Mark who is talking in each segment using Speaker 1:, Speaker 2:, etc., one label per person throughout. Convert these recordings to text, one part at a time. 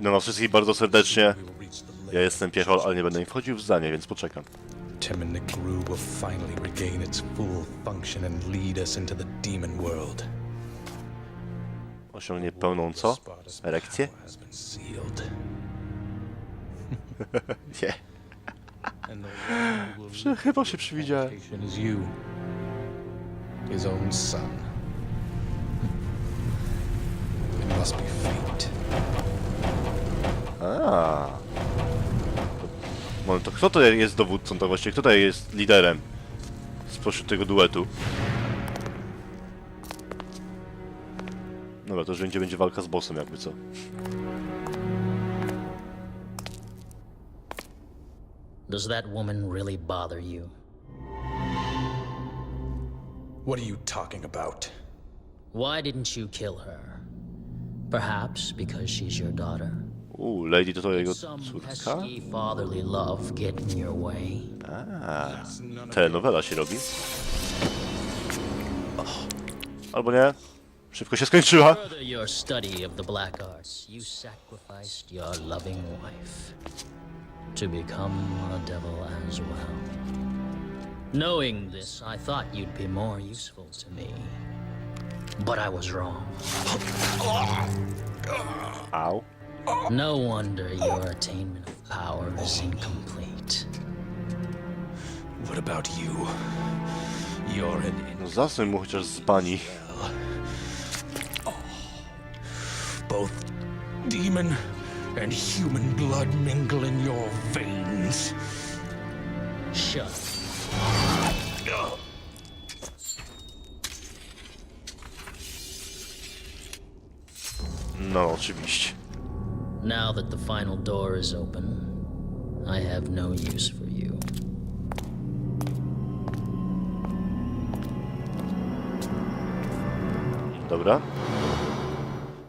Speaker 1: Witam was wszystkich bardzo serdecznie. Ja jestem Piechol, ale nie będę im wchodził w zdanie, więc poczekam.
Speaker 2: Timon Gru will finally regain its full function and lead us into the demon world.
Speaker 1: Osiągnie pełną co? Erekcję? Nie. Chyba się przewidziałem.
Speaker 2: Incantation is you, his own son. It must be fate.
Speaker 1: A. Moment, to kto to jest dowódcą, to właściwie kto tutaj jest liderem spośród tego duetu? Dobra, to już będzie, będzie walka z bossem jakby co.
Speaker 3: Does that woman really bother you?
Speaker 2: What are you talking about?
Speaker 3: Why didn't you kill her? Perhaps because she's your daughter?
Speaker 1: Uuu, Lady to to jego
Speaker 3: Some
Speaker 1: córka?
Speaker 3: pesky fatherly love get in your way?
Speaker 1: A, telenowela się robi. Albo nie? Szybko się skończyła.
Speaker 3: Further your study of the black arts, you sacrificed your loving wife to become a devil as well. Knowing this, I thought you'd be more useful to me. But I was wrong.
Speaker 1: Au.
Speaker 3: No wonder your attainment of power is incomplete.
Speaker 2: What about you? You're an
Speaker 1: No zasłoń mu chociaż z bani. Oh.
Speaker 2: both demon and human blood mingle in your veins.
Speaker 3: Shut.
Speaker 1: No, oczywiście.
Speaker 3: Now that the final door is open, I have no use for you.
Speaker 1: Dobra.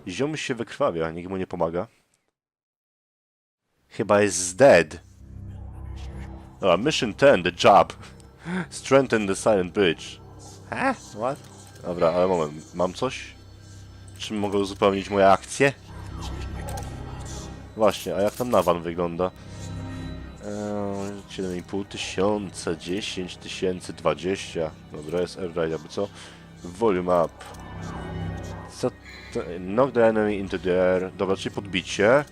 Speaker 1: Ziom się wykrwawia, nikt mu nie pomaga. Chyba jest dead. Dobra, mission 10, the job. Strengthen the silent bridge. Ha? What? Dobra, ale moment, mam coś? Czym mogę uzupełnić moje akcje? Właśnie, a jak tam nawan wygląda? Eee, 7,5 tysiąca, 10 tysięcy, 20. Dobra, jest air jakby co? Volume up. Co to? Knock the enemy into the air. Dobra, czyli podbicie.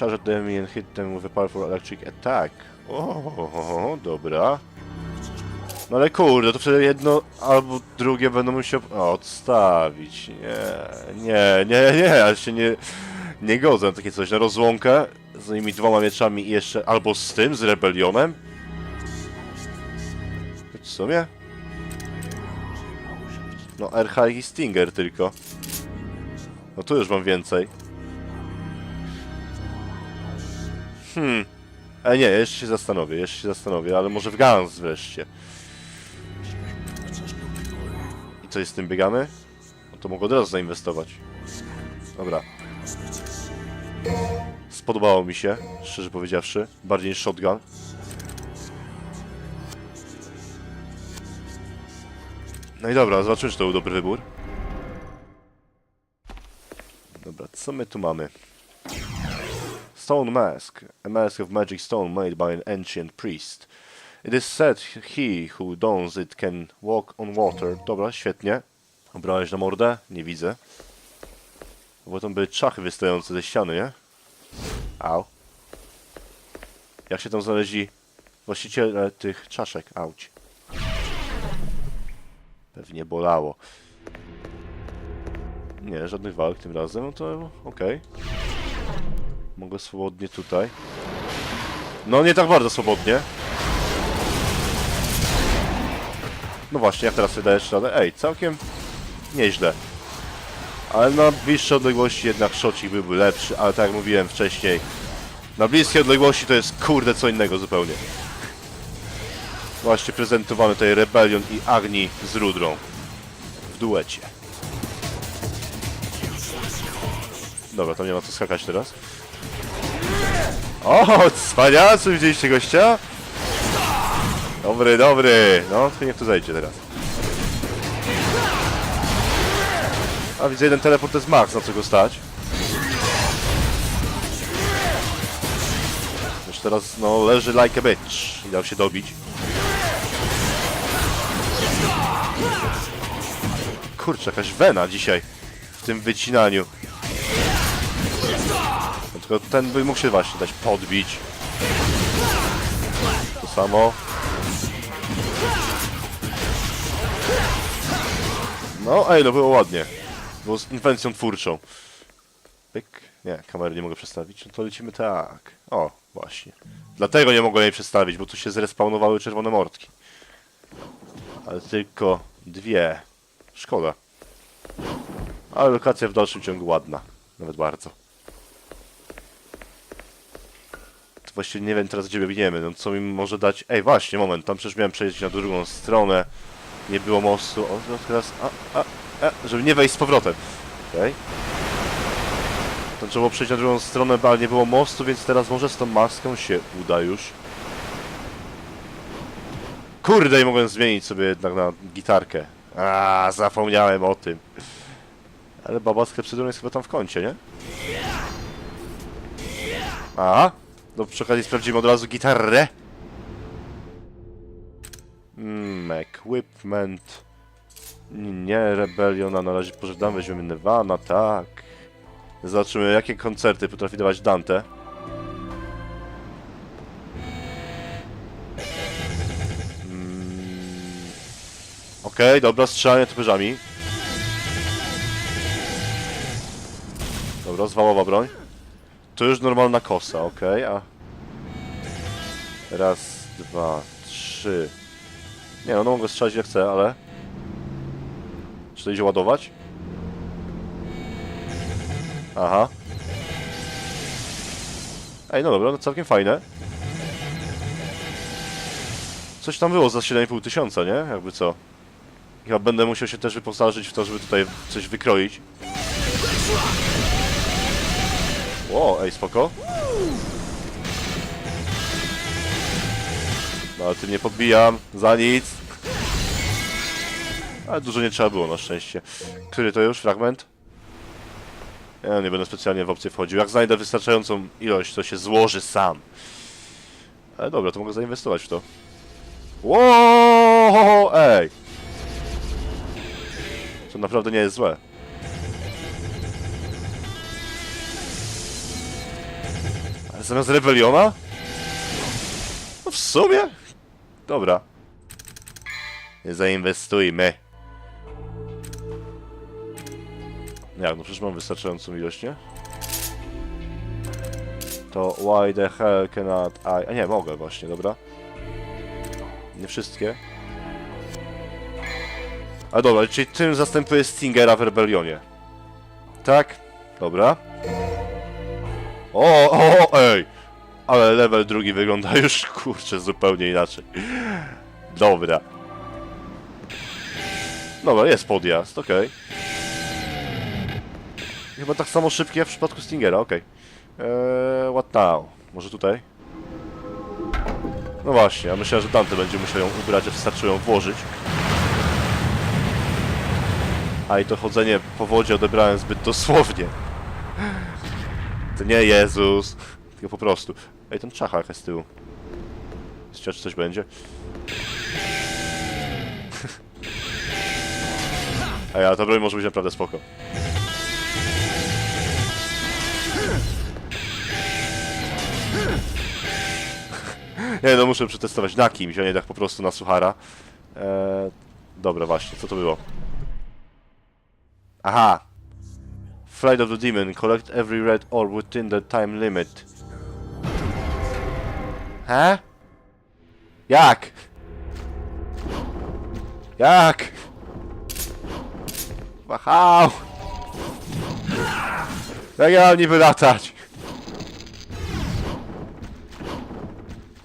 Speaker 1: Charge the enemy and hit them with a powerful electric attack. O, dobra. No ale kurde, to wtedy jedno albo drugie będą musiał odstawić. Nie, nie, nie, nie, ja się nie, nie godzę na takie coś. Na rozłąkę z tymi dwoma mieczami i jeszcze albo z tym, z rebelionem. W sumie? No, RH i Stinger tylko. No tu już mam więcej. Hmm. E nie, jeszcze się zastanowię, jeszcze się zastanowię, ale może w Gans wreszcie. I co jest z tym biegamy? No to mogę od razu zainwestować. Dobra. Spodobało mi się, szczerze powiedziawszy. Bardziej niż shotgun. No i dobra, zobaczymy, czy to był dobry wybór. Dobra, co my tu mamy? Stone Mask. A mask of magic stone made by an ancient priest. It is said he who dons it can walk on water. Dobra, świetnie. Obrałeś na mordę? Nie widzę. Bo tam były czachy wystające ze ściany, nie? Au. Jak się tam znaleźli właściciele tych czaszek? Auć. Pewnie bolało. Nie, żadnych walk tym razem, no to okej. Mogę swobodnie tutaj. No nie tak bardzo swobodnie. No właśnie, jak teraz sobie dajesz radę? Ej, całkiem nieźle. Ale na bliższe odległości jednak szocik byłby lepszy, ale tak jak mówiłem wcześniej, na bliskie odległości to jest kurde co innego zupełnie. Właśnie prezentowany tutaj Rebellion i Agni z Rudrą w duecie. Dobra, tam nie ma co skakać teraz. O, cwaniacy, widzieliście gościa? Dobry, dobry. No, to niech tu zejdzie teraz. A widzę jeden teleport to jest max, na co go stać. już teraz no leży like a bitch i dał się dobić. Kurczę, jakaś wena dzisiaj w tym wycinaniu. No, tylko ten by mógł się właśnie dać podbić. To samo. No, ej, no było ładnie. Było z inwencją twórczą. Pyk. Nie, kamery nie mogę przestawić. No to lecimy tak. O, właśnie. Dlatego nie mogłem jej przestawić, bo tu się zrespawnowały czerwone mordki. Ale tylko dwie. Szkoda. Ale lokacja w dalszym ciągu ładna. Nawet bardzo. To właściwie nie wiem teraz gdzie biegniemy. No co mi może dać... Ej, właśnie, moment. Tam przecież miałem przejść na drugą stronę. Nie było mostu. O, teraz... A, a, a, żeby nie wejść z powrotem. Okej. To trzeba przejść na drugą stronę, ale nie było mostu, więc teraz może z tą maską się uda już. Kurde, i mogłem zmienić sobie jednak na gitarkę. A, zapomniałem o tym. Ale baba z klepsydrą jest chyba tam w kącie, nie? A, no przy okazji sprawdzimy od razu gitarę. Mm, equipment. Nie, Rebeliona, na razie pożegnamy, weźmiemy Nirvana, tak. Zobaczymy, jakie koncerty potrafi dawać Dante. Mm. Okej, dobra, strzelanie typerzami. Dobra, zwałowa broń. To już normalna kosa, okej, a... Raz, dwa, trzy... Nie no, no mogę strzelać jak chcę, ale... Czy to idzie ładować? Aha. Ej, no dobra, no całkiem fajne. Coś tam było za 7,5 tysiąca, nie? Jakby co. Chyba będę musiał się też wyposażyć w to, żeby tutaj coś wykroić. O, ej, spoko. No, ale tym nie podbijam. Za nic. Ale dużo nie trzeba było, na szczęście. Który to już fragment? Ja nie będę specjalnie w opcję wchodził. Jak znajdę wystarczającą ilość, to się złoży sam. Ale dobra, to mogę zainwestować w to. Wow, ej! To naprawdę nie jest złe. Ale zamiast Rebeliona? No w sumie? Dobra. Zainwestujmy. Jak, no przecież mam wystarczającą ilość, nie? To why the hell cannot I... A nie, mogę właśnie, dobra. Nie wszystkie. A dobra, czyli tym zastępuje Stingera w Rebellionie. Tak? Dobra. O, o, ej! Ale level drugi wygląda już, kurczę, zupełnie inaczej. Dobra. Dobra, jest podjazd, okej. Chyba tak samo szybki jak w przypadku Stingera, okej. Eee, what now? Może tutaj? No właśnie, ja myślę, że Dante będzie musiał ją ubrać, a wystarczy ją włożyć. A i to chodzenie po wodzie odebrałem zbyt dosłownie. To nie Jezus, tylko po prostu. Ej, ten czacha jakaś z tyłu. Czy coś będzie? Ej, ale ta broń może być naprawdę spoko. Nie no, muszę przetestować na kimś, a nie tak po prostu na suchara. Eee, dobra, właśnie, co to było? Aha! Flight of the Demon. Collect every red orb within the time limit. He? Jak? Jak? Wahał! Jak ja mam niby latać?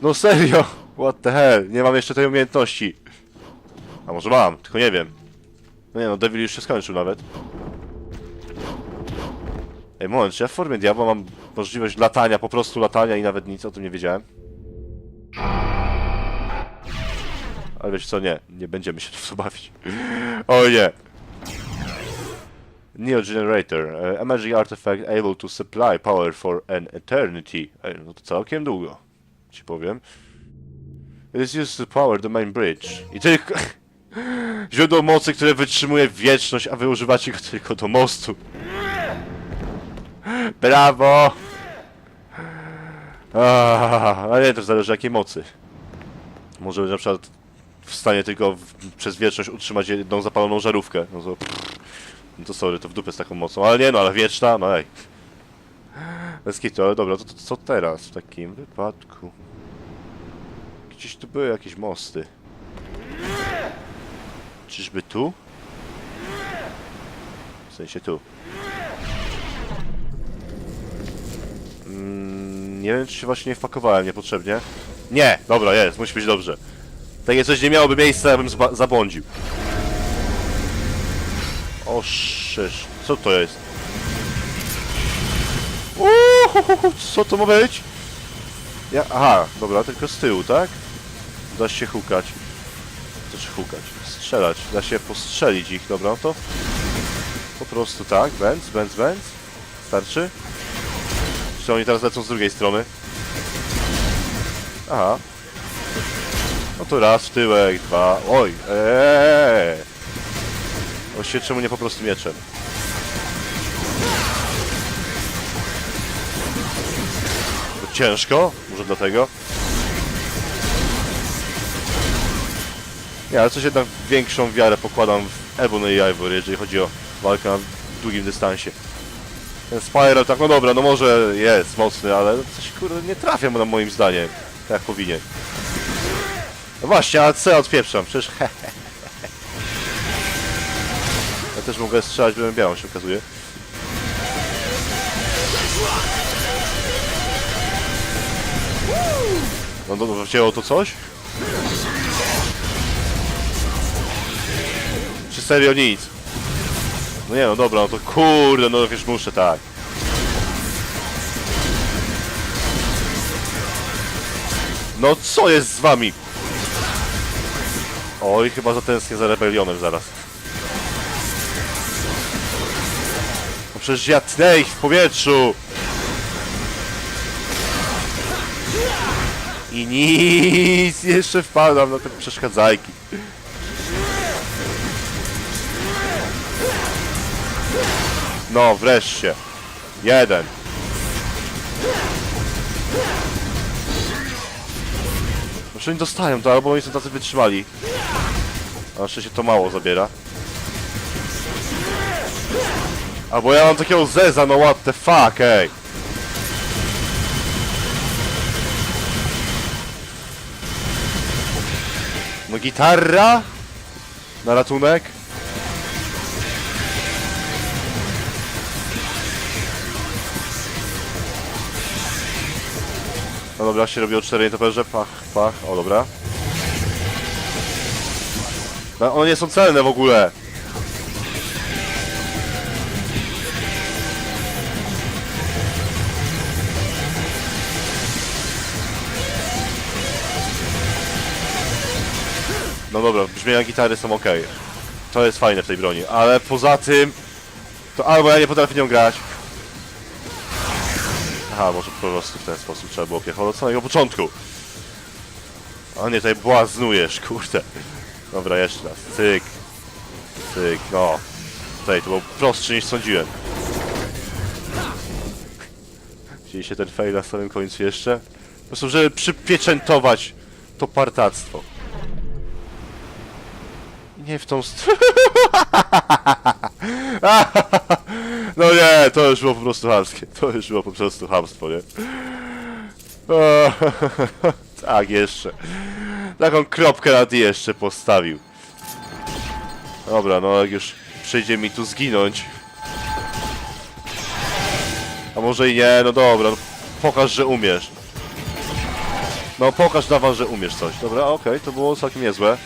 Speaker 1: No serio? What the hell? Nie mam jeszcze tej umiejętności. A może mam, tylko nie wiem. No nie no, Devil już się skończył nawet. Ej, moment, czy ja w formie diabła mam możliwość latania, po prostu latania i nawet nic o tym nie wiedziałem? Ale wiesz co, nie, nie będziemy się tu bawić. O nie! Neo Generator, uh, emerging artifact able to supply power for an eternity. Ej, no to całkiem długo. Ci powiem. It is power the main bridge. I tylko... Źródło mocy, które wytrzymuje wieczność, a wy używacie go tylko do mostu. Brawo! Ah, ale nie, to zależy jakiej mocy. Może być na przykład w stanie tylko w, przez wieczność utrzymać jedną zapaloną żarówkę. No to, no to sorry, to w dupę z taką mocą. Ale nie no, ale wieczna, no ej. Bez kitu, ale dobra, to, to co teraz w takim wypadku? Gdzieś tu były jakieś mosty. Czyżby tu? W sensie tu. Mm, nie wiem, czy się właśnie nie wpakowałem niepotrzebnie. Nie! Dobra, jest, musi być dobrze. Takie coś nie miałoby miejsca, ja bym zabłądził. O szysz, co to jest? Co to ma być? Ja, aha, dobra, tylko z tyłu, tak? Da się hukać. Znaczy hukać, strzelać. Da się postrzelić ich, dobra, no to po prostu tak, bęc, bęc, bęc. Starczy? Czy oni teraz lecą z drugiej strony? Aha. No to raz w tyłek, dwa. Oj, eee. Właściwie czemu nie po prostu mieczem? Ciężko? Może dlatego? Nie, ale coś jednak większą wiarę pokładam w Ebony i Ivory, jeżeli chodzi o walkę na długim dystansie. Ten Spiral, tak no dobra, no może jest mocny, ale coś kurde nie trafia na moim zdaniem, tak jak powinien. No właśnie, a ja odpieprzam? Przecież he, he, he. Ja też mogę strzelać białą, się okazuje. No to wzięło to coś? Czy serio nic? No nie no dobra, no to kurde, no wiesz muszę tak. No co jest z wami? Oj, chyba zatęsknię za rebelionem zaraz. No przecież ja tnę ich w powietrzu! I nic, jeszcze wpadam na te przeszkadzajki. No, wreszcie. Jeden. Znaczy oni dostają to, albo oni są tacy wytrzymali. A na szczęście to mało zabiera. Albo ja mam takiego zeza, no what the fuck, ej. No gitarra? Na ratunek? No dobra, się robiło 4 nietoperze, pach, pach, o dobra. No, one nie są celne w ogóle. Dobra, brzmienia gitary są ok. To jest fajne w tej broni, ale poza tym... To albo ja nie potrafię nią grać, Aha, może po prostu w ten sposób trzeba było piechotę od samego początku. A nie, tutaj błaznujesz, kurde. Dobra, jeszcze raz. Cyk. Cyk, no. Tutaj to było prostsze niż sądziłem. Widzieliście ten fail na samym końcu jeszcze? Po prostu, żeby przypieczętować to partactwo. Nie w tą stronę. No nie, to już było po prostu chamskie. To już było po prostu chamstwo, nie? Tak, jeszcze. Taką kropkę na D jeszcze postawił. Dobra, no jak już przyjdzie mi tu zginąć. A może i nie, no dobra, no pokaż, że umiesz. No pokaż na was, że umiesz coś. Dobra, okej, to było całkiem niezłe.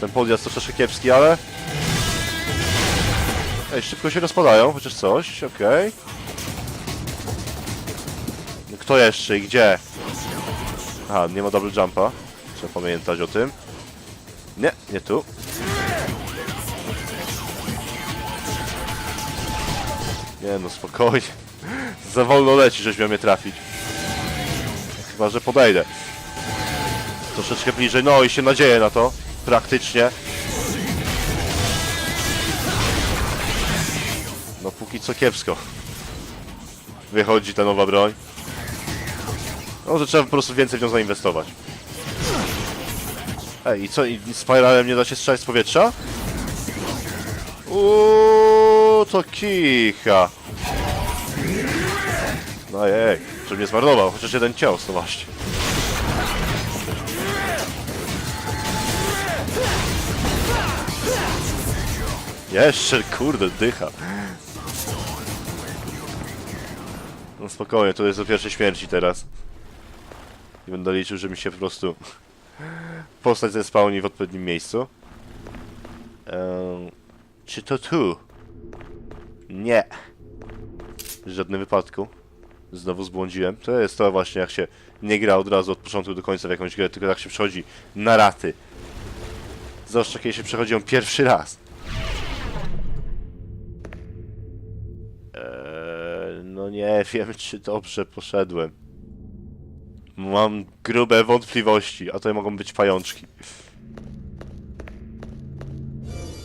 Speaker 1: Ten podjazd to troszkę kiepski, ale... Ej, szybko się rozpadają, chociaż coś, okej. No Kto jeszcze i gdzie? Aha, nie ma double jumpa. Trzeba pamiętać o tym. Nie, nie tu. Nie no, spokojnie. Za wolno leci, żeś miał mnie trafić. Chyba, że podejdę. Troszeczkę bliżej, no i się nadzieję na to. Praktycznie. No póki co kiepsko. Wychodzi ta nowa broń. No, że trzeba po prostu więcej w nią zainwestować. Ej, i co, i spiralem nie da się strzelać z powietrza? Uuu, to kicha. No jej, że mnie zmarnował, chociaż jeden cios, no właśnie. Jeszcze, kurde, dycha. No spokojnie, to jest do pierwszej śmierci teraz. I będę liczył, że mi się po prostu postać zespałni w odpowiednim miejscu. Ehm, czy to tu? Nie. W żadnym wypadku. Znowu zbłądziłem. To jest to właśnie, jak się nie gra od razu od początku do końca w jakąś grę, tylko tak się przechodzi na raty. Zwłaszcza kiedy się przechodzi ją pierwszy raz. Nie wiem, czy dobrze poszedłem. Mam grube wątpliwości, a to mogą być pajączki.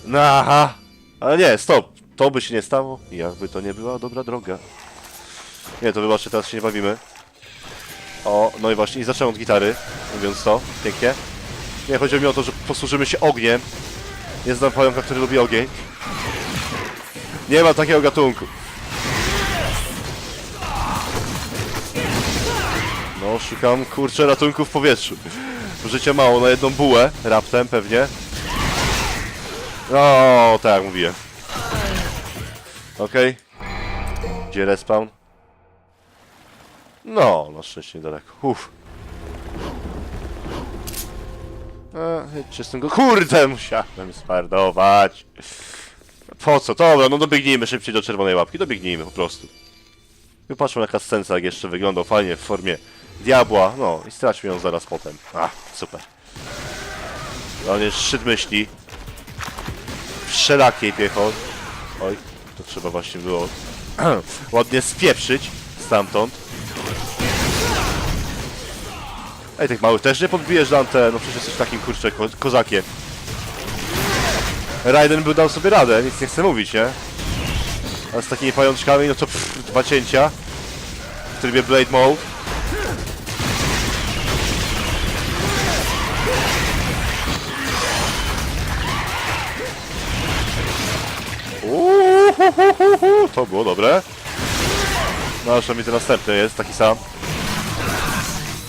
Speaker 1: No aha! Ale nie, stop! To by się nie stało, jakby to nie była dobra droga. Nie, to wybaczcie, teraz się nie bawimy. O, no i właśnie, i zacząłem od gitary, mówiąc to, pięknie. Nie, chodzi mi o to, że posłużymy się ogniem. Nie znam pająka, który lubi ogień. Nie ma takiego gatunku. Szukam, kurczę, ratunku w powietrzu. Życia mało na jedną bułę, raptem pewnie. No, tak jak mówiłem. Okej. Gdzie respawn? No, na szczęście niedaleko. Uff. A, jedźcie z tym go... Kurde, musiałem spardować. Po co? Dobra, no dobiegnijmy szybciej do czerwonej łapki. Dobiegnijmy po prostu. Wypatrzmy jaka scenca, jak jeszcze wyglądał fajnie w formie diabła. No i straćmy ją zaraz potem. A, super. On jest szczyt myśli. Wszelakiej piechoty. Oj, to trzeba właśnie było ładnie spieprzyć stamtąd. Ej, tych małych też nie podbijesz, Dante? No przecież jesteś takim, kurczę, ko kozakiem. Raiden by dał sobie radę, nic nie chcę mówić, nie? A z takimi pajączkami, no to pff, dwa cięcia. W trybie Blade Mode. To było dobre. No, mi ten następny jest, taki sam.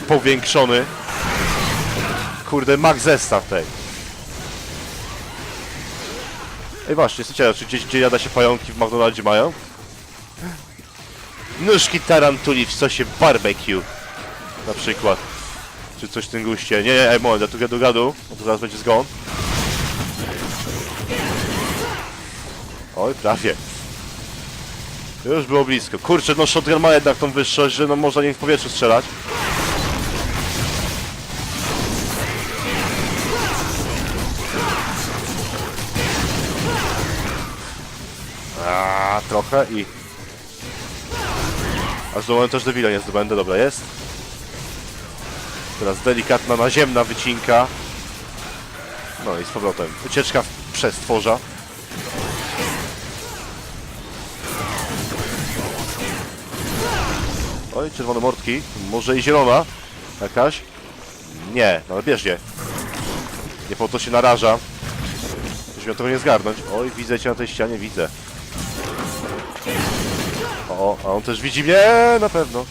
Speaker 1: Powiększony. Kurde, max zestaw tej. Ej właśnie, słuchajcie, czy gdzieś gdzie jada się pająki w McDonaldzie mają? Nóżki tarantuli w sosie barbecue. Na przykład. Czy coś w tym guście. Nie, nie, ej, moment, ja tu gadu gadu, bo to zaraz będzie zgon. Oj, prawie. Już było blisko. Kurczę, no shotgun ma jednak tą wyższość, że no można nim w powietrzu strzelać. Trochę i... A zdobyłem też debila, nie zdobędę, dobra jest. Teraz delikatna naziemna wycinka. No i z powrotem. Ucieczka w przestworza. Oj, czerwone mordki. Może i zielona. Jakaś. Nie, no ale bierzcie. Nie po to się naraża. Żeby miał tego nie zgarnąć. Oj, widzę cię na tej ścianie, widzę. O, a on też widzi mnie, na pewno.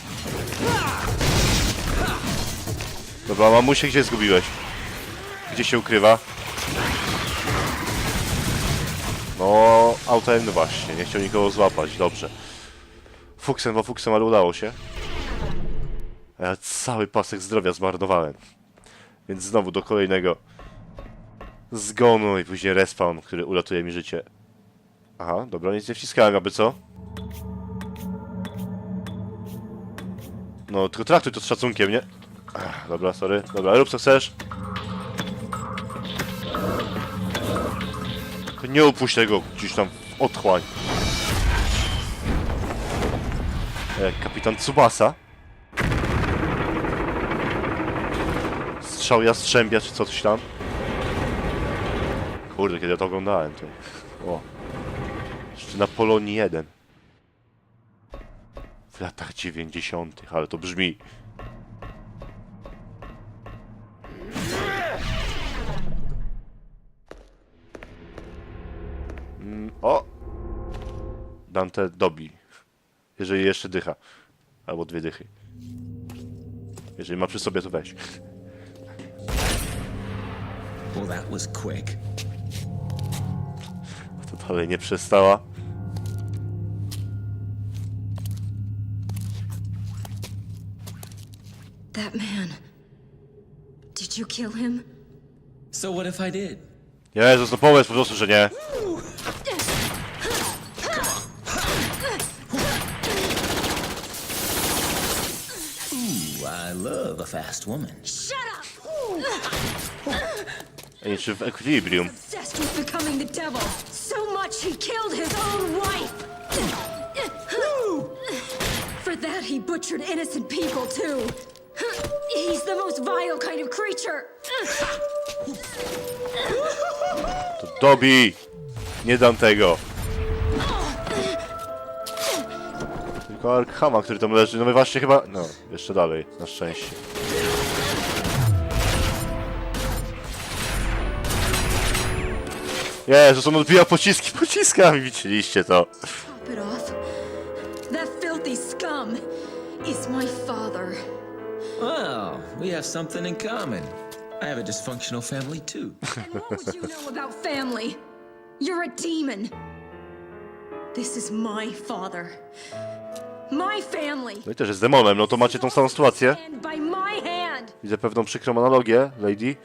Speaker 1: Dobra, mamusie, gdzie zgubiłeś? Gdzie się ukrywa? No, autem, no właśnie, nie chciał nikogo złapać, dobrze. Fuksem, bo fuksem, ale udało się. Ja cały pasek zdrowia zmarnowałem. Więc znowu do kolejnego zgonu i później respawn, który uratuje mi życie. Aha, dobra, nic nie wciskałem, aby co? No, tylko traktuj to z szacunkiem, nie? Ach, dobra, sorry. Dobra, rób co chcesz. Tylko nie upuść tego gdzieś tam w otchłań. Kapitan Tsubasa. strzał jastrzębia, czy coś tam. Kurde, kiedy ja to oglądałem, to... O. Jeszcze na Polonii 1. W latach 90., ale to brzmi. Mm, o! Dante dobi. Jeżeli jeszcze dycha. Albo dwie dychy. Jeżeli ma przy sobie, to weź.
Speaker 4: Well, that was quick.
Speaker 1: To dalej nie przestała.
Speaker 5: That man. Did you kill him?
Speaker 4: So what if I did?
Speaker 1: Jezus, no powiedz po prostu, że nie.
Speaker 4: I love a fast woman.
Speaker 5: Shut up!
Speaker 1: A nie czy w Equilibrium.
Speaker 5: Obsessed with becoming the devil. So much he killed his own wife. For that he butchered innocent people too. He's the most vile kind of creature.
Speaker 1: To dobi! Nie dam tego. Tylko Arkhama, który tam leży. No my właśnie chyba... No, jeszcze dalej, na szczęście. Jezus, on odbija pociski pociskami, widzieliście to.
Speaker 5: Top it off. That filthy scum is my father.
Speaker 4: Well, we have something in common. I have a dysfunctional family too.
Speaker 5: And what would you know about family? You're a demon. This is my father. My family.
Speaker 1: No i też jest demonem, no to macie tą samą sytuację.
Speaker 5: And by my hand.
Speaker 1: Widzę pewną przykrą analogię, lady.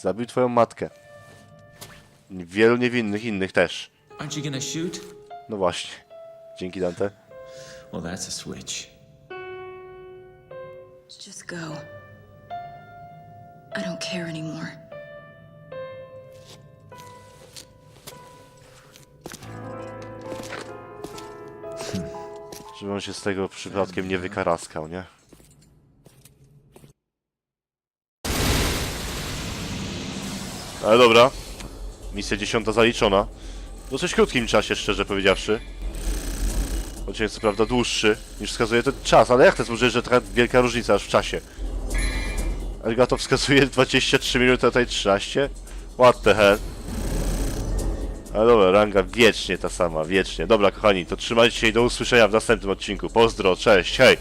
Speaker 1: Zabił twoją matkę. Wielu niewinnych innych też.
Speaker 4: Aren't you gonna shoot?
Speaker 1: No właśnie. Dzięki Dante.
Speaker 4: Well, that's a switch.
Speaker 5: Just go. I don't care anymore.
Speaker 1: Żeby on się z tego przypadkiem nie wykaraskał, nie? Ale dobra. Misja dziesiąta zaliczona. W dosyć krótkim czasie, szczerze powiedziawszy. Odcinek co prawda dłuższy niż wskazuje ten czas, ale jak to jest możliwe, że taka wielka różnica aż w czasie? Elgato wskazuje 23 minuty, a tutaj 13? What the hell? Ale dobra, ranga wiecznie ta sama, wiecznie. Dobra, kochani, to trzymajcie się i do usłyszenia w następnym odcinku. Pozdro, cześć, hej!